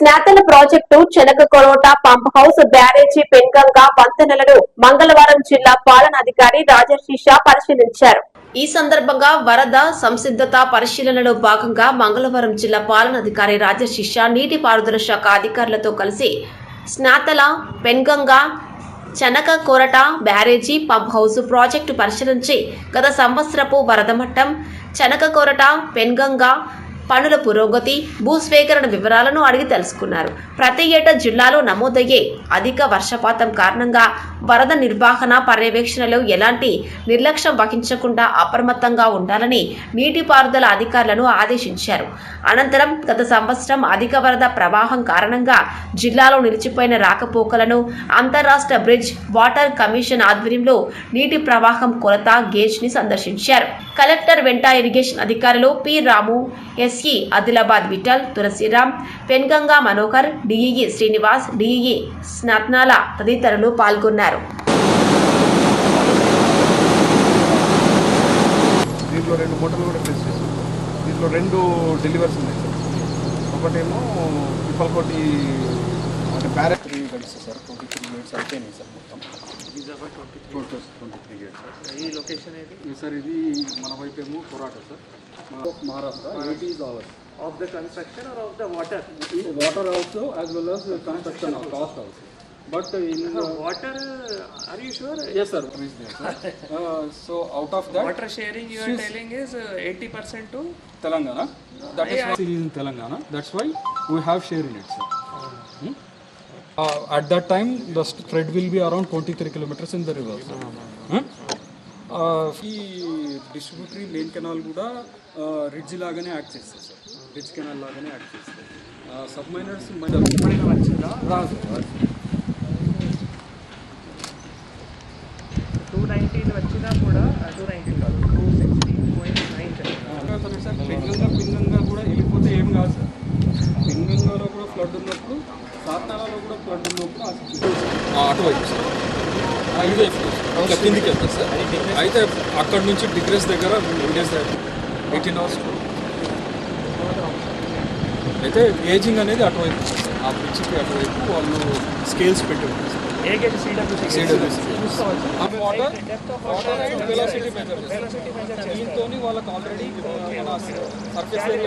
స్నాతల project Chanaka Korata pump house barrage Penganga వంతెనలను మంగళవారం జిల్లా పాలనాధికారి రాజర్షి షా పరిశీలించారు. ఈ సందర్భంగా వరద సంసిద్ధత పరిశీలనలో భాగంగా మంగళవారం జిల్లా పాలనాధికారి రాజర్షి షా నీటిపారుదల శాఖ అధికారులతో కలిసి Snatala Penganga Chanaka Korata barrage pump house project పరిశీలించి గత సంవత్సరపు వరద మట్టం చెనక కొరట పెన్గంగా పనుల పురోగతి భూస్వీకరణ వివరాలను అడిగి తెలుసుకున్నారు. ప్రతి ఏటా జిల్లాలో నమోదయ్యే అధిక వర్షపాతం కారణంగా వరద నిర్వహణ పర్యవేక్షణలో ఎలాంటి నిర్లక్ష్యం వహించకుండా అప్రమత్తంగా ఉండాలని నీటిపారుదల అధికారులను ఆదేశించారు. అనంతరం గత సంవత్సరం అధిక వరద ప్రవాహం కారణంగా జిల్లాలో నిలిచిపోయిన రాకపోకలను అంతరాష్ట్ర బ్రిడ్జ్ వాటర్ కమిషన్ ఆధ్వర్యంలో నీటి ప్రవాహం కొరత గేజ్ని సందర్శించారు. కలెక్టర్ వెంట ఇరిగేషన్ అధికారులు P Ramu SE Adilabad Vithal Tulasiram Penganga Manohar DEE Srinivas DEE Snatnala తదితరులు పాల్గొన్నారు. దీంట్లో రెండు మూటలు కూడా ప్లేస్ చేశాం దీంట్లో రెండు డెలివర్స్ ఉన్నాయి సార్. ఒకటేమో పిప్పలకోటి అంటే బ్యారెక్ త్రీ గడిస్తే సార్ ట్వంటీ త్రీ మినిట్స్ అయిపోయినాయి సార్ మొత్తం. ట్వంటీ ట్వంటీ త్రీ గేట్స్ ఈ లొకేషన్ ఏది సార్ ఇది మన వైపు ఏమో కొరాటో సార్ మన Maharashtra eighty dollars of the construction or of the water water also as well as construction cost also but in water are you sure yes sir so out of that water sharing you are telling is eighty percent to Telangana. That is why in Telangana. That's why we have share in it, sir. Hmm? Uh, at that time, the spread will be around 23 kilometers in the river. Sir. Hmm? Uh, ఈ distributary lane canal కూడా ridge లాగానే act చేస్తుంది sir ridge canal లాగానే act చేస్తుంది. Sub minors ఎప్పుడైనా వచ్చిందా? రాదు. Two nineteen వచ్చినా కూడా టూ నైన్టీన్ కాదు two sixteen point nine. Sir Penganga Pinganga కూడా వెళ్ళిపోతే ఏం కాదు సార్ ఫ్లడ్ ఉన్నప్పుడు సాత్నాలలో కూడా ఫ్లడ్ ఉన్నప్పుడు అటువైపు సార్. ఆ, ఇదే ఇట్లా కిందికి వెళ్తుంది సార్. అయితే అక్కడ నుంచి డిగ్రెస్ దగ్గర విలేజ్ ఎయిటీన్ అవర్స్ అయితే ఏజింగ్ అనేది అటువైపు ఆ బ్రిడ్జ్కి అటువైపు వాళ్ళు స్కేల్స్ పెట్టి ఉంటారు sir. Water water velocity measure దీంతో వాళ్ళకి ఆల్రెడీ మన సర్ఫేస్ ఏరియా